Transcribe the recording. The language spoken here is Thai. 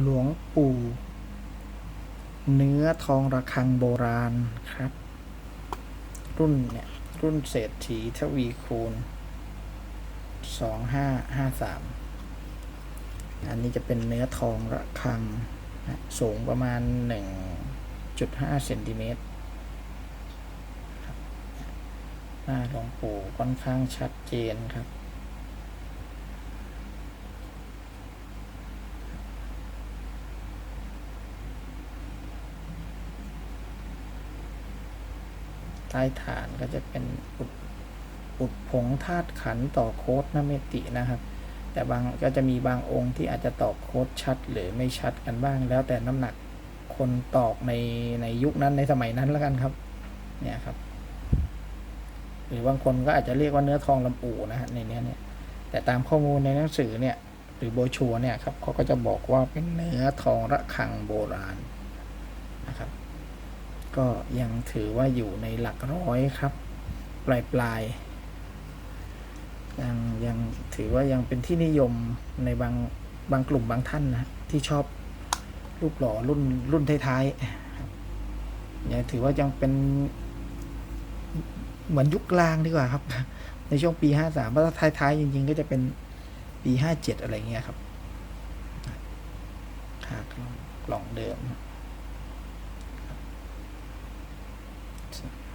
หลวงปู่ เนื้อทองระฆังโบราณครับ รุ่นเนี่ย รุ่นเศรษฐีทวีคูณสองห้าห้าสามอันนี้จะเป็นเนื้อทองระฆังนะสูงประมาณหนึ่งจุดห้าเซนติเมตรหน้าหลวงปู่ค่อนข้างชัดเจนครับ ใต้ฐานก็จะเป็นอุดอุดผงธาตุขันต่อโค้ดนเมตินะครับ แต่บางก็จะมีบางองค์ที่อาจจะตอกโค้ดชัดหรือไม่ชัดกันบ้าง แล้วแต่น้ำหนักคนตอกในในยุคนั้นในสมัยนั้นแล้วกันครับเนี่ยครับ หรือบางคนก็อาจจะเรียกว่าเนื้อทองลำปูนะฮะในเนี้ยเนี่ยแต่ตามข้อมูลในหนังสือเนี่ยหรือโบชัวเนี่ยครับเขาก็จะบอกว่าเป็นเนื้อทองระฆังโบราณนะครับ ก็ยังถือว่าอยู่ในหลักร้อยครับ ปลายปลายๆยังยังถือว่ายังเป็นที่นิยมในบางบางกลุ่มบางท่านนะที่ชอบรูปหล่อรุ่นรุ่นท้ายๆครับยังถือว่ายังเป็นเหมือนยุคกลางดีกว่าครับ ในช่วงปีห้าสามเพราะถ้าท้ายๆจริงๆ ก็จะเป็นปีห้าเจ็ดอะไรเงี้ยครับขากล่องกล่องเดิม out.